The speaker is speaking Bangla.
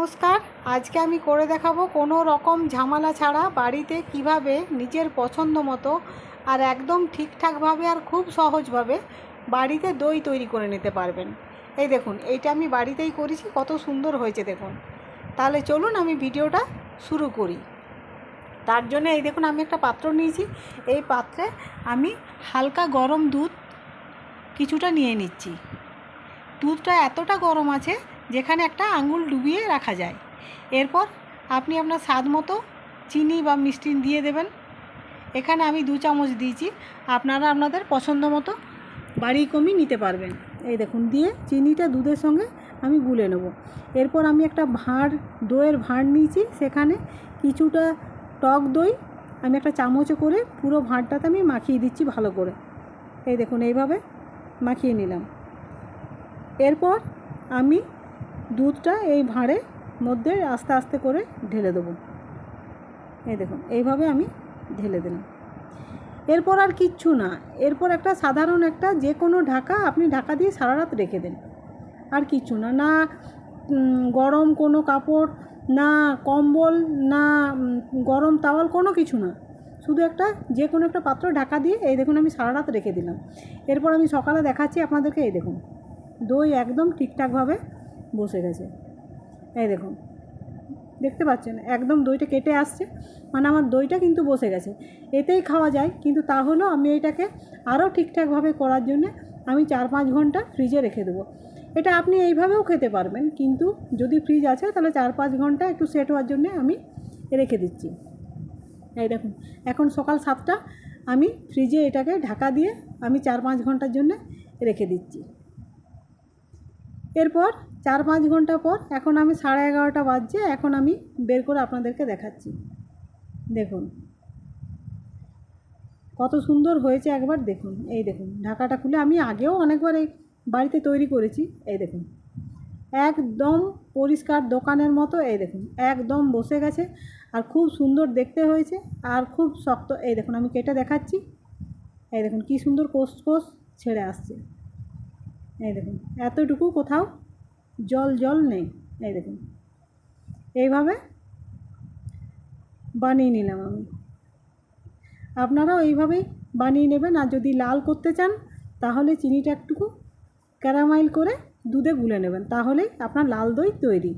নমস্কার। আজকে আমি করে দেখাবো কোনো রকম ঝামেলা ছাড়া বাড়িতে কীভাবে নিজের পছন্দ মতো আর একদম ঠিকঠাকভাবে আর খুব সহজভাবে বাড়িতে দই তৈরি করে নিতে পারবেন। এই দেখুন, এইটা আমি বাড়িতেই করেছি, কত সুন্দর হয়েছে দেখুন। তাহলে চলুন আমি ভিডিওটা শুরু করি। তার জন্য এই দেখুন, আমি একটা পাত্র নিয়েছি। এই পাত্রে আমি হালকা গরম দুধ কিছুটা নিয়ে নিচ্ছি। দুধটা এতটা গরম আছে যেখানে একটা আঙুল ডুবিয়ে রাখা যায়। এরপর আপনি আপনার স্বাদ মতো চিনি বা মিষ্টি দিয়ে দেবেন। এখানে আমি দু চামচ দিয়েছি। আপনারা আপনাদের পছন্দ মতো বাড়ি কমিয়ে নিতে পারবেন। এই দেখুন, দিয়ে চিনিটা দুধের সঙ্গে আমি গুলে নেব। এরপর আমি একটা ভাঁড়, দইয়ের ভাঁড় নিয়েছি। সেখানে কিছুটা টক দই, আমি একটা চামচে করে পুরো ভাঁড়টাতে আমি মাখিয়ে দিচ্ছি ভালো করে। এই দেখুন, এইভাবে মাখিয়ে নিলাম। এরপর আমি দুধটা এই ভাঁড়ে মধ্যে আস্তে আস্তে করে ঢেলে দেবো। এই দেখুন, এইভাবে আমি ঢেলে দিলাম। এরপর আর কিচ্ছু না। এরপর একটা সাধারণ একটা যে কোনো ঢাকা আপনি ঢাকা দিয়ে সারা রাত রেখে দেন। আর কিচ্ছু না। না গরম কোনো কাপড়, না কম্বল, না গরম তাওয়াল কোনো কিছু না। শুধু একটা যে কোনো একটা পাত্র ঢাকা দিয়ে এই দেখুন আমি সারা রাত রেখে দিলাম। এরপর আমি সকালে দেখাচ্ছি আপনাদেরকে, এই দেখুন, দই একদম ঠিকঠাকভাবে বসে গেছে। এই দেখুন, দেখতে পাচ্ছেন, একদম দইটা কেটে আসছে। মানে আমার দইটা কিন্তু বসে গেছে। এতেই খাওয়া যায়, কিন্তু তাহলেও আমি এটাকে আরও ঠিকঠাকভাবে করার জন্য আমি চার পাঁচ ঘণ্টা ফ্রিজে রেখে দেবো। এটা আপনি এইভাবেও খেতে পারবেন, কিন্তু যদি ফ্রিজ আছে, তাহলে চার পাঁচ ঘণ্টা একটু সেট হওয়ার জন্য আমি রেখে দিচ্ছি। এই দেখুন, এখন সকাল সাতটা, আমি ফ্রিজে এটাকে ঢাকা দিয়ে আমি চার পাঁচ ঘণ্টার জন্য রেখে দিচ্ছি। এরপর চার পাঁচ ঘণ্টা পর এখন আমি সাড়ে এগারোটা বাজছে, এখন আমি বের করে আপনাদেরকে দেখাচ্ছি। দেখুন। কত সুন্দর হয়েছে একবার দেখুন। এই দেখুন, ঢাকাটা খুলে আমি আগেও অনেকবার এই বাড়িতে তৈরি করেছি, এই দেখুন। একদম পরিষ্কার দোকানের মতো, এই দেখুন, একদম বসে গেছে আর খুব সুন্দর দেখতে হয়েছে আর খুব শক্ত। এই দেখুন, আমি কেটে দেখাচ্ছি। এই দেখুন, কী সুন্দর কোষ কোষ ছেড়ে আসছে। এই দেখুন, এতটুকু কোথাও জল জল নেই। এই দেখুন, এইভাবে বানিয়ে নিলাম আমি। আপনারাও এইভাবেই বানিয়ে নেবেন, আর যদি লাল করতে চান, তাহলে চিনিটা একটুকু ক্যারামাইল করে দুধে গুলে নেবেন, তাহলেই আপনার লাল দই তৈরি।